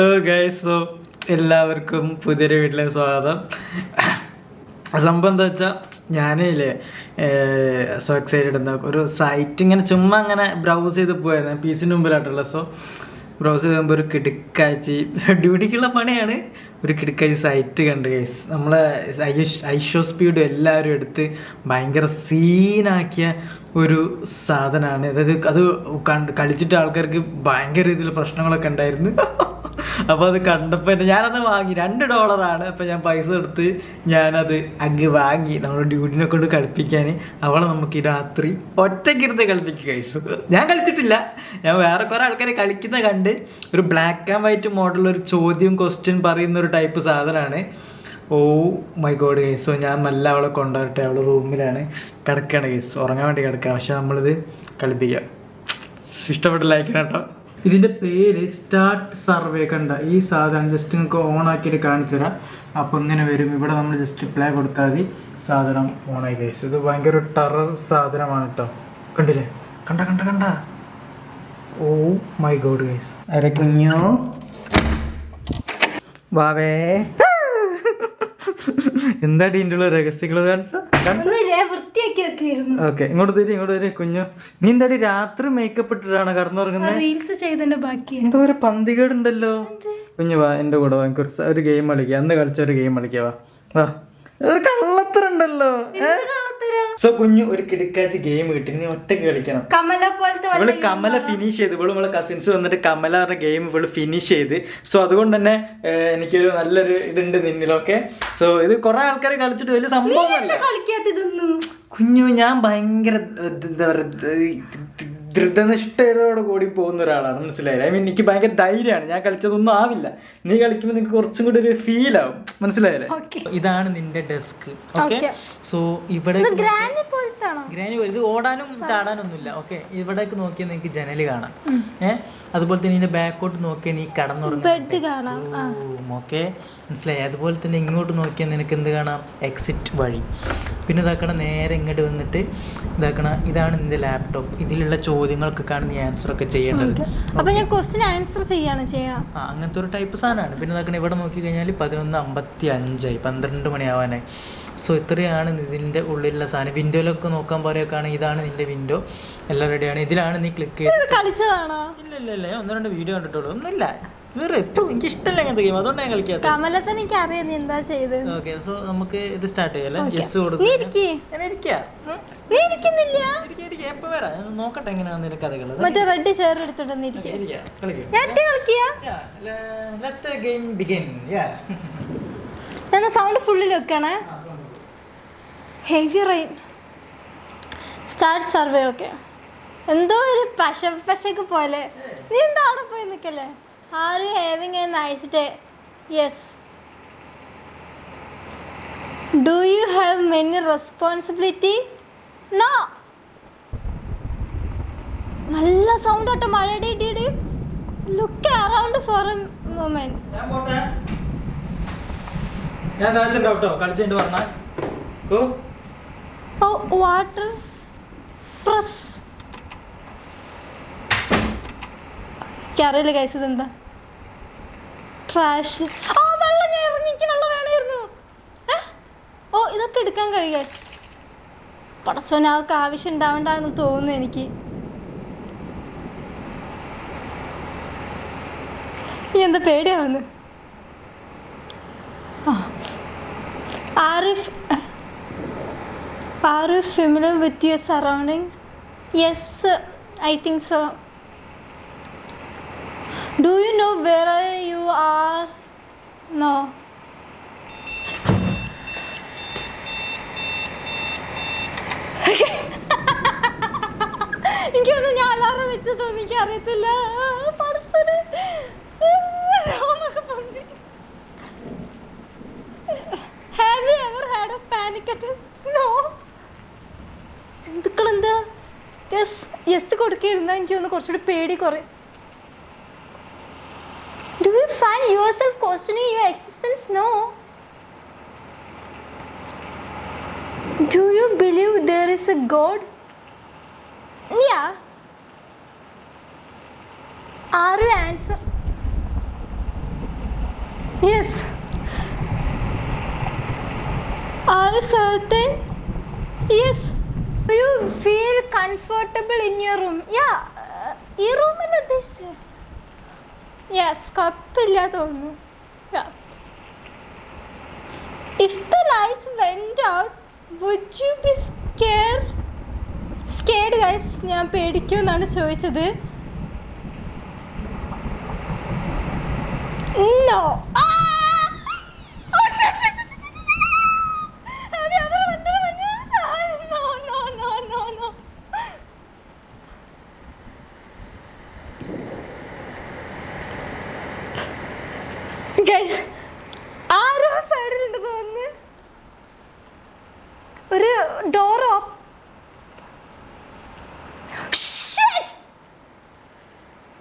So എല്ലാവർക്കും പുതിയൊരു വീട്ടിലെ സ്വാഗതം. സംഭവം എന്താ വെച്ചാൽ ഞാനില്ലേ സോ എക്സൈറ്റഡ് എന്താ ഒരു സൈറ്റ് ഇങ്ങനെ ചുമ്മാ അങ്ങനെ ബ്രൗസ് ചെയ്ത് പോയത് പീസിന് മുമ്പിലായിട്ടുള്ള. സോ ബ്രൗസ് ചെയ്ത് പോകുമ്പോൾ ഒരു കിടുക്കാച്ചി ഡ്യൂട്ടിക്കുള്ള പണിയാണ് ഒരു കിടുക്കാച്ചി സൈറ്റ് കണ്ട് ഗൈസ് നമ്മളെ ഐഷോ സ്പീഡ് എല്ലാവരും എടുത്ത് ഭയങ്കര സീനാക്കിയ ഒരു സാധനമാണ് അതായത് അത് കണ്ട് കളിച്ചിട്ട് ആൾക്കാർക്ക് ഭയങ്കര രീതിയിൽ പ്രശ്നങ്ങളൊക്കെ ഉണ്ടായിരുന്നു. അപ്പോൾ അത് കണ്ടപ്പോൾ ഞാനത് വാങ്ങി. രണ്ട് ഡോളറാണ്. അപ്പോൾ ഞാൻ പൈസ കൊടുത്ത് ഞാനത് അങ്ങ് വാങ്ങി. നമ്മുടെ ഡ്യൂട്ടിനെ കൊണ്ട് കളിപ്പിക്കാൻ അവളെ നമുക്ക് രാത്രി ഒറ്റയ്ക്കിരുന്ന് കളിപ്പിക്കുക കഴിച്ചു ഞാൻ കളിച്ചിട്ടില്ല. ഞാൻ വേറെ കുറേ ആൾക്കാരെ കളിക്കുന്ന കണ്ട് ഒരു ബ്ലാക്ക് ആൻഡ് വൈറ്റ് മോഡൽ ഒരു ചോദ്യം ക്വസ്റ്റ്യൻ പറയുന്ന ഒരു ടൈപ്പ് സാധനമാണ് ഓ മൈ ഗോഡ് കേസോ ഞാൻ നല്ല അവളെ കൊണ്ടുവരട്ടെ. അവളെ റൂമിലാണ് കിടക്കുകയാണ് കേസ് ഉറങ്ങാൻ വേണ്ടി കിടക്കുക പക്ഷെ നമ്മളിത് കളിപ്പിക്കാം. ഇഷ്ടപ്പെട്ട് ലൈക്ക് കേട്ടോ. ഇതിന്റെ പേര് സ്റ്റാർട്ട് സർവേ കണ്ട ഈ സാധനം ജസ്റ്റ് നിങ്ങൾക്ക് ഓൺ ആക്കിയിട്ട് കാണിച്ചു തരാം. അപ്പോൾ ഇങ്ങനെ വരും. ഇവിടെ നമ്മൾ ജസ്റ്റ് പ്ലേ കൊടുത്താൽ മതി. സാധനം ഓണായി കഴിച്ചു ഇത് ഭയങ്കര ഒരു ടെറർ സാധനമാണ് കേട്ടോ കണ്ടില്ലേ? കണ്ട കണ്ട കണ്ട. ഓ മൈ ഗോഡ് ഗൈസ് അരക്കിഞ്ഞോ വാവേ. എന്താടി ഇതിന്റെ ഉള്ള രഹസ്യങ്ങൾ ഓക്കെ ഇങ്ങോട്ട് തരും ഇങ്ങോട്ട് തരും കുഞ്ഞു. നീ എന്താടി രാത്രി മേക്കപ്പ് ഇട്ടിട്ടാണ് കടന്നുറങ്ങുന്നത് റീൽസ് ചെയ്തതിന്റെ ബാക്കി എന്തോ ഒരു പന്തികേടുണ്ടല്ലോ. കുഞ്ഞു വാ എന്റെ കൂടെ വാ എനിക്ക് ഒരു ഗെയിം കളിക്കാം. അന്ന് കളിച്ച ഒരു ഗെയിം കളിക്കുക വാ. വാ. ഒരു കള്ളത്തരുണ്ടല്ലോ സോ കുഞ്ഞു ഒരു കിടക്കാച്ച് ഗെയിം കിട്ടി. നീ ഒറ്റയ്ക്ക് കളിക്കണം. കമല പോലത്തെ ഇവൾ കമല ഫിനിഷ് ചെയ്ത്. ഇവൾ നമ്മളെ കസിൻസ് വന്നിട്ട് കമല പറഞ്ഞ ഗെയിം ഇവൾ ഫിനിഷ് ചെയ്ത്. സോ അതുകൊണ്ട് തന്നെ എനിക്കൊരു നല്ലൊരു ഇതുണ്ട് നിന്നിലൊക്കെ. സോ ഇത് കുറെ ആൾക്കാർ കളിച്ചിട്ട് വലിയ സംഭവമല്ല. കുഞ്ഞു ഞാൻ ഭയങ്കര എന്താ പറയുക ധൃതനിഷ്ഠയോടെ കൂടി പോകുന്ന ഒരാളാണ്. മനസ്സിലായില്ല? ഐ മീൻ എനിക്ക് ഭയങ്കര ധൈര്യമാണ്. ഞാൻ കളിച്ചതൊന്നും ആവില്ല. നീ കളിക്കുമ്പോൾ നിനക്ക് കുറച്ചും കൂടി ഒരു ഫീൽ ആവും. മനസ്സിലായില്ലേ? ഓക്കെ ഇതാണ് നിന്റെ ഡെസ്ക് ഓക്കെ സോ ഇവിടെ ഗ്രാനി ഇത് ഓടാനും ചാടാനൊന്നുമില്ല. ഓക്കെ ഇവിടേക്ക് നോക്കിയാൽ നിനക്ക് ജനൽ കാണാം. ഏഹ് അതുപോലെ തന്നെ ഇതിന്റെ ബാക്കോട്ട് നോക്കിയാൽ നീ കടന്നുറങ്ങും. ബെഡ് കാണാം. ആ. ഓക്കെ മനസ്സിലായി? അതുപോലെ തന്നെ ഇങ്ങോട്ട് നോക്കിയാൽ നിനക്ക് എന്ത് കാണാം? എക്സിറ്റ് വഴി. പിന്നെ ഇതാക്കണം നേരെ ഇങ്ങോട്ട് വന്നിട്ട് ഇതാക്കണം ഇതാണ് നിന്റെ ലാപ്ടോപ്പ് ഇതിലുള്ള ചോദ്യങ്ങൾക്കൊക്കെയാണ് നീ ആൻസർ ഒക്കെ ചെയ്യേണ്ടത്. അപ്പൊ ഞാൻ ക്വസ്റ്റ്യൻ ആൻസർ ചെയ്യാണ് ചെയ്യാ. ആ അങ്ങനത്തെ ഒരു ടൈപ്പ് സാധനമാണ്. പിന്നെ ഇതാക്കണം ഇവിടെ നോക്കി കഴിഞ്ഞാൽ പതിനൊന്ന് അമ്പത്തി അഞ്ചായി പന്ത്രണ്ട് മണിയാവാനായി. സോ ഇത്രയാണ് ഇതിന്റെ ഉള്ളിലുള്ള സാധനം. വിൻഡോയിലൊക്കെ നോക്കാൻ പറയുകയാണെങ്കിൽ ഇതാണ് നിന്റെ വിൻഡോ എല്ലാം റെഡിയാണ് ഇതിലാണ് നീ ക്ലിക്ക് ചെയ്ത് കളിച്ചതാണോ? ഇല്ല ഇല്ല ഇല്ല. ഒന്ന് രണ്ട് വീഡിയോ കണ്ടിട്ടുള്ളൂ. ഒന്നുമില്ല. എനിക്ക് ഇഷ്ടമല്ല അങ്ങനത്തെ ഗെയിം അതുകൊണ്ട് ഞാൻ കളിക്കാത്ത കമലത്തെ എനിക്ക് അറിയാം നീ എന്താ ചെയ്തത്. ഓക്കെ സോ നമുക്ക് ഇത് സ്റ്റാർട്ട് നീ ഇരിക്കേ. ഞാൻ ഇരിക്കാം. നീ ഇരിക്കുന്നില്ല. എപ്പോൾ വരാം. ഞാൻ നോക്കട്ടെ എങ്ങനെയാണ് നിന്റെ കഥകൾ മറ്റേ റെഡ് ചെയർ ഇരിക്കാം. കളിക്കാം. ഞാൻ let the game begin yeah ഞാൻ സൗണ്ട് ഫുള്ളിൽ വെക്കണേ. ഹെവി സ്റ്റാർട്ട് സർവേ ഓക്കെ എന്തോ ഒരു പശ പശക്ക് പോലെ. നീ എന്താ അവിടെ പോയി നിൽക്കല്ലേ are you having a nice day yes do you have many responsibility no നല്ല സൗണ്ട് കേട്ടോ മഴയുടെ ഇടിയുടെ look around for a moment ഞാൻ പോട്ടെ. ഞാൻ താഴത്തുണ്ടാവും കേട്ടോ കളിച്ചിട്ട് പറഞ്ഞാൽ. കോ ഓ വാട്ടർ പ്രസ് എനിക്കറിയില്ല കൈസ് ഇതെന്താ. ട്രാഷ് ആ വെള്ളം ഞാൻ എനിക്ക് വെള്ളം വേണമായിരുന്നു ഓ ഇതൊക്കെ എടുക്കാൻ കഴിയുക പടച്ചോനെ അതൊക്കെ ആവശ്യം ഉണ്ടാവേണ്ടാന്ന് തോന്നുന്നു എനിക്ക്. എന്താ പേടിയാവുന്നു? ആരിഫ് Arif familiar with your surroundings yes I think sir. Do you know where you are? No. എനിക്കൊന്നും ഞാൻ അലാറം വെച്ചതോ? എനിക്ക് അറിയത്തില്ല പഠിച്ചത് have you ever had a panic attack no ജന്തുക്കൾ എന്താ യെസ് യെസ് കൊടുക്കായിരുന്ന എനിക്ക് കുറച്ചുകൂടി പേടി കുറേ Do you find yourself questioning your existence no do you believe there is a god yeah are you answer Yes. Are you certain? Yes. Do you feel comfortable in your room? Yeah. uh, ഈ റൂമിൽ ഉദ്ദേശിച്ചത് yes കപ്പില്ല തോന്നുന്നു. If the lights went out would you be scare scared guys ഞാൻ പേടിക്കുമെന്നാണ് ചോദിച്ചത്. No Ah! Guys, ആരോ സൈഡിലുണ്ട് തോന്നുന്നു. ഒരു ഡോറോ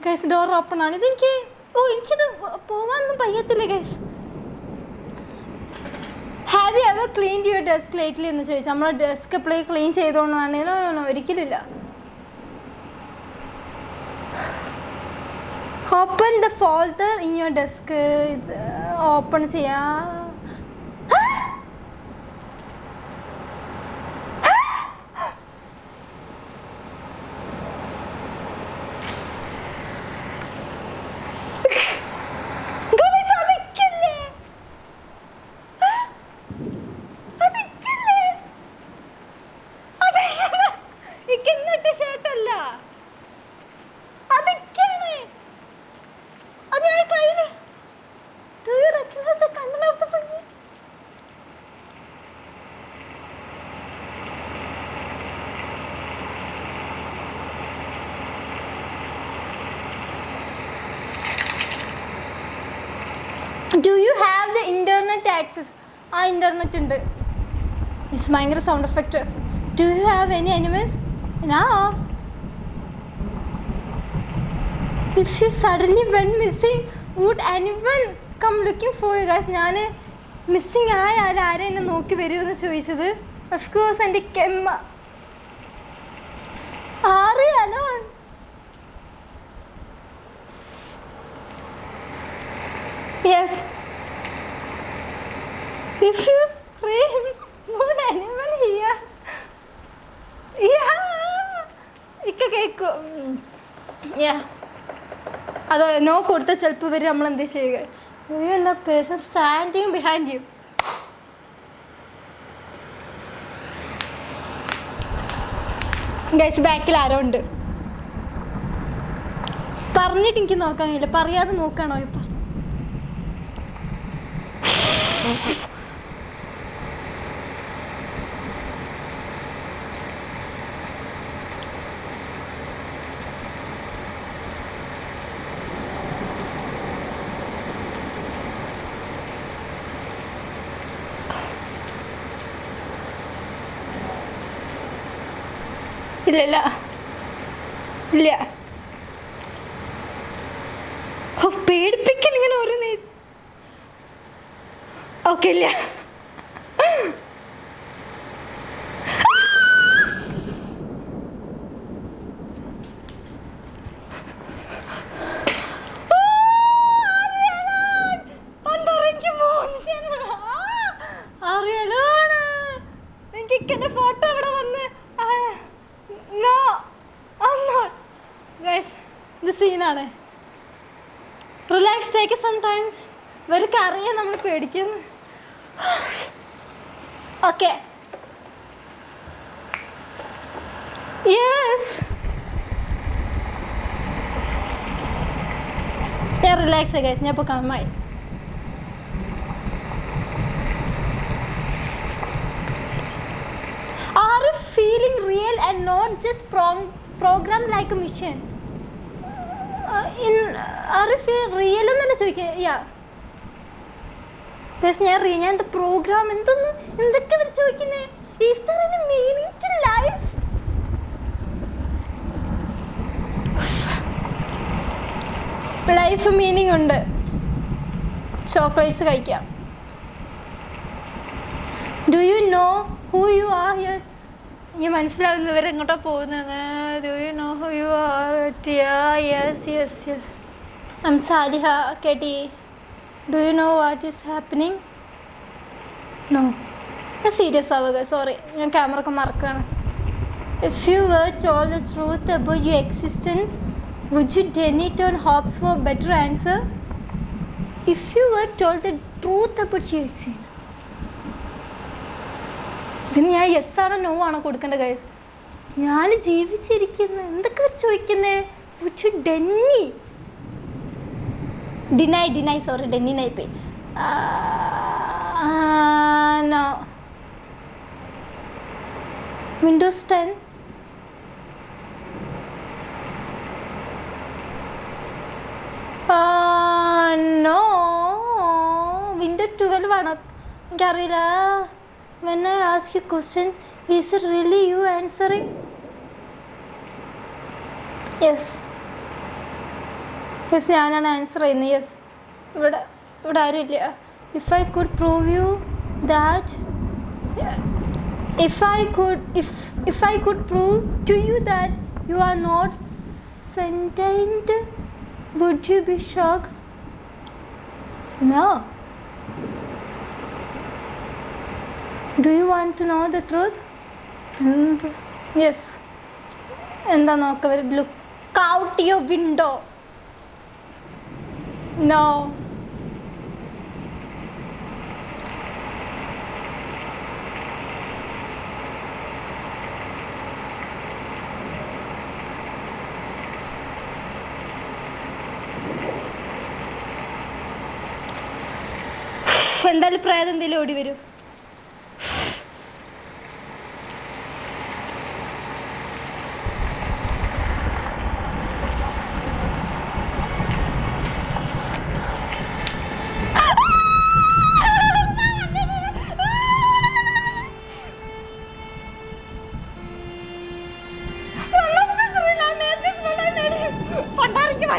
ഗൈസ് ഡോർ ഓപ്പൺ ആണ്. ഇതെനിക്ക് ഓ എനിക്കിത് പോവാനൊന്നും പയ്യത്തില്ല guys have you ever clean your desk lately എന്ന് ചോദിച്ചു. നമ്മളെ ഡെസ്ക് എപ്പോഴും ക്ലീൻ ചെയ്തുകൊണ്ടാണെങ്കിലും ഒരിക്കലില്ല open the folder in your desk open ചെയ്യാ Guys, അതിക്കില്ലേ? അതിക്കില്ലേ? അത് ഇക്ക് ഇന്നിട്ട ഷർട്ടല്ല. അതിക്കാണ്. അത് ഞാൻ കയ്യിൽ. Do you recognize the content of the photo? Do you have the internet access ആ ഇന്റർനെറ്റ് ഉണ്ട്. ഇറ്റ്സ് ഭയങ്കര sound effect do you have any animals നാ if you suddenly went missing would anyone come looking for you guys ഞാൻ missing ആയ ആരും എന്നെ നോക്കി വരുമെന്ന് ചോദിച്ചത്? ഓഫ് കോഴ്സ് എന്റെ കെമ്മ. ആറ് Yes. If you scream, would anyone hear? അത് നോ കൊടുത്ത ചിലപ്പോൾ വരും നമ്മൾ എന്ത് ചെയ്യുക സ്റ്റാൻഡിങ് ബിഹൈൻഡ് യു ഗൈസ് ബാക്കിൽ ആരോ ഉണ്ട്. പറഞ്ഞിട്ട് എനിക്ക് നോക്കാൻ കഴിയില്ല. പറയാതെ നോക്കാണോ ഇപ്പം? ഇല്ല ഇല്ല. പേടിപ്പിക്കൽ ഇങ്ങനെ ഓരോന്ന്. ഓക്കെ ഇല്ല ആ, അറിയാലാണ്. പണ്ടറിഞ്ഞ് മൂന്ന് ജന്മം. ആ, അറിയാലാണ്. എനിക്ക് ഇക്കന്റെ ഫോട്ടോ ഇവിടെ വന്ന് നോ ഗൈസ് ഇത് സീനാണ് റിലാക്സ് ടേക്ക് സംടൈംസ് ഇവർക്ക് അറിയാം നമ്മൾ പേടിക്കുന്നു. ഓക്കെ യെസ് ഞാൻ റിലാക്സ് ആയി ഗൈസ് ഞാൻ ഇപ്പോൾ കമ്മായി are feeling real and not just program like programmed you feeling എന്നല്ല ചോദിക്കുക യാ ഞാൻ re- ഞാൻ പ്രോഗ്രാം എന്തൊന്ന് എന്തൊക്കെ ഇവർ ചോദിക്കുന്നേ? Is there any to life life meaning ഉണ്ട്. ചോക്ലേറ്റ്സ് കഴിക്കാം. Do you know who you are here എനിക്ക് മനസ്സിലാവുന്നു ഇവർ എങ്ങോട്ടാ പോകുന്നത് no who you are yes yes yes I'm Saliha കെട്ടി. Do you know what is happening no ഞാൻ സീരിയസ് ആവുക സോറി ഞാൻ ക്യാമറ ഒക്കെ മറക്കാണ്. If you were all the truth about you existence would you deny it on hopes for better answer if you were all the truth about you existence ഇതിന് ഞാൻ yes ആണോ no ആണോ കൊടുക്കേണ്ട guys ഞാൻ ജീവിച്ചിരിക്കുന്നു. എന്തൊക്കെ അവർ ചോദിക്കുന്നേ? You deny. Deny deny sorry ഡെന്നിനായി പോയി no windows ten no window twelve ആണോ? എനിക്കറിയില്ല. When I ask you questions, is it really you answering? Yes yes ഞാനാണ് ആൻസർ ചെയ്യുന്നത്. യെസ് ഇവിടെ ഇവിടെ ആരുമില്ല if I could prove you that if I could if if I could prove to you that you are not sentient would you be shock no do you want to know the truth എന്ത്? Yes എന്താ നോക്കവർ look out your window no എന്തായാലും പ്രേതം എന്തെങ്കിലും ഓടി വരും. Okay,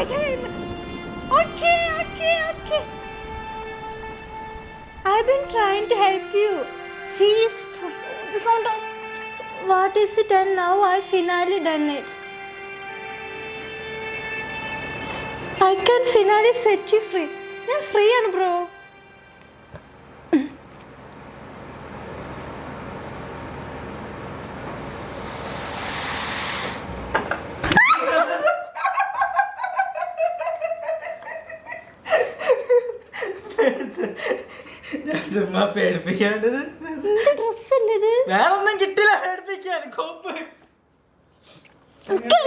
okay, okay. I've been trying to help you. See, it's the sound of what is it, and now I finally done it. I can finally set you free. ഞാൻ free ചുമ്മാ പേടിപ്പിക്കാണ്ടത്? ഡ്രസ്സല്ലേ ഇത്? വേറെ ഒന്നും കിട്ടില്ല പേടിപ്പിക്കാൻ കോപ്പ്.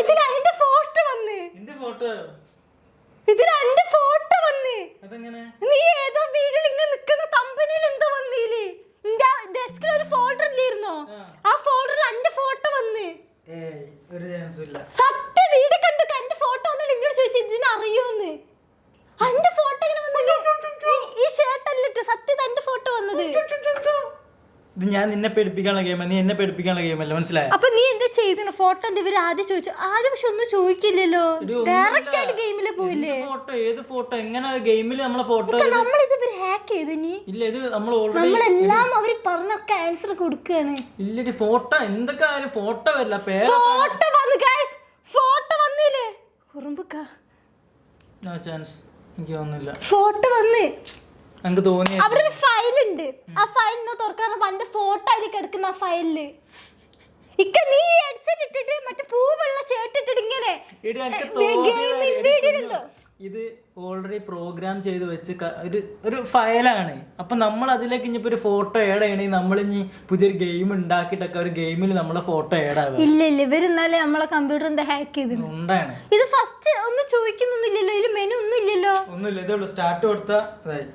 ഇതിൽ അതിന്റെ ഫോട്ടോ വന്ന്. നിന്റെ ഫോട്ടോ? ഇതിൽ എന്റെ ഫോട്ടോ വന്ന്. അതെങ്ങനെ? നീ ഏതോ വീട്ടിൽ ഇങ്ങനെ നിൽക്കുന്ന കമ്പനിയിൽ എന്തോ വന്നില്ലേ നിന്റെ ഡെസ്കിൽ ഒരു ഫോൾഡർ ഇല്ലായിരുന്നോ? ആ. ഫോൾഡറിൽ എന്റെ ഫോട്ടോ വന്ന്. ഒരു ചാൻസും ഇല്ല. സത്യ വീട് കണ്ടു എന്റെ ഫോട്ടോ വന്നിട്ട് എന്നോട് ചോദിച്ചു ഇതിന് എന്റെ ഫോട്ടോ ഇങ്ങനെ വന്നത്? ഈ ഷർട്ട് അല്ലിട്ട് സത്യം എന്റെ ഫോട്ടോ വന്നത്. ഇത് ഞാൻ നിന്നെ പേടിപ്പിക്കാനുള്ള ഗെയിം നീ എന്നെ പേടിപ്പിക്കാനുള്ള ഗെയിം അല്ല? മനസ്സിലായ? അപ്പൊ നീ എന്താ ചെയ്തിന് ഫോട്ടോ എന്താ ഇവർ ആദ്യം ചോദിച്ചു ആദ്യം പക്ഷെ ഒന്നും ചോദിക്കില്ലല്ലോ. ഡയറക്റ്റ് ആയിട്ട് ഗെയിമിൽ പോയില്ലേ? ഫോട്ടോ ഏത് ഫോട്ടോ എങ്ങനെ ഗെയിമിൽ നമ്മളെ ഫോട്ടോ നമ്മൾ നമ്മളിത് ഇവർ ഹാക്ക് ചെയ്തു നീ ഇല്ല ഇത് നമ്മൾ ഓൾറെഡി നമ്മളെല്ലാം അവർ പറഞ്ഞൊക്കെ ആൻസർ കൊടുക്കുകയാണ് ഇല്ലടി ഫോട്ടോ എന്തൊക്കെ ആയാലും ഫോട്ടോ വരില്ല. പേര് ഫോട്ടോ വന്നു ഗൈസ് ഫോട്ടോ വന്നില്ലേ? കുറുമ്പക്ക. നോ ചാൻസ് എനിക്ക് തോന്നുന്നില്ല ഫോട്ടോ വന്ന് എനിക്ക് തോന്നി അവിടെ ഒരു ഫയൽ ഉണ്ട് ആ ഫയലിന് തുറക്കാൻ എന്റെ ഫോട്ടോ അതിൽ കിടക്കുന്ന ആ ഫയലിൽ ഇക്ക നീ ഹെഡ്സെറ്റ് ഇട്ടിട്ട് മറ്റേ പൂവുള്ള ഷർട്ട് ഇട്ടിട്ട് ഇങ്ങനെ video കുഞ്ഞു. എന്തോ? ഇത് ഓൾറെഡി പ്രോഗ്രാം ചെയ്ത് വെച്ച് ഒരു ഒരു ഫയലാണ് അപ്പം നമ്മൾ അതിലേക്ക് ഇനിയിപ്പോ ഒരു ഫോട്ടോ ആഡ് ചെയ്യണമെങ്കിൽ നമ്മൾ ഇനി പുതിയൊരു ഗെയിം ഉണ്ടാക്കിയിട്ടൊക്കെ ഒരു ഗെയിമിൽ നമ്മളെ ഫോട്ടോ ആഡ് ആവും ഇല്ല ഇല്ല. ഇവർ ഇന്നലെ നമ്മളെ കമ്പ്യൂട്ടർ എന്താ ഹാക്ക് ചെയ്തത്? ഉണ്ടാണ് ഇത് ഫസ്റ്റ് ഒന്നും ചോദിക്കുന്നൊന്നുമില്ലല്ലോ ഇതിൽ മെനു ഒന്നും ഇല്ലല്ലോ ഒന്നുമില്ല ഇതേ ഉള്ളൂ. സ്റ്റാർട്ട് കൊടുത്താൽ അതായി.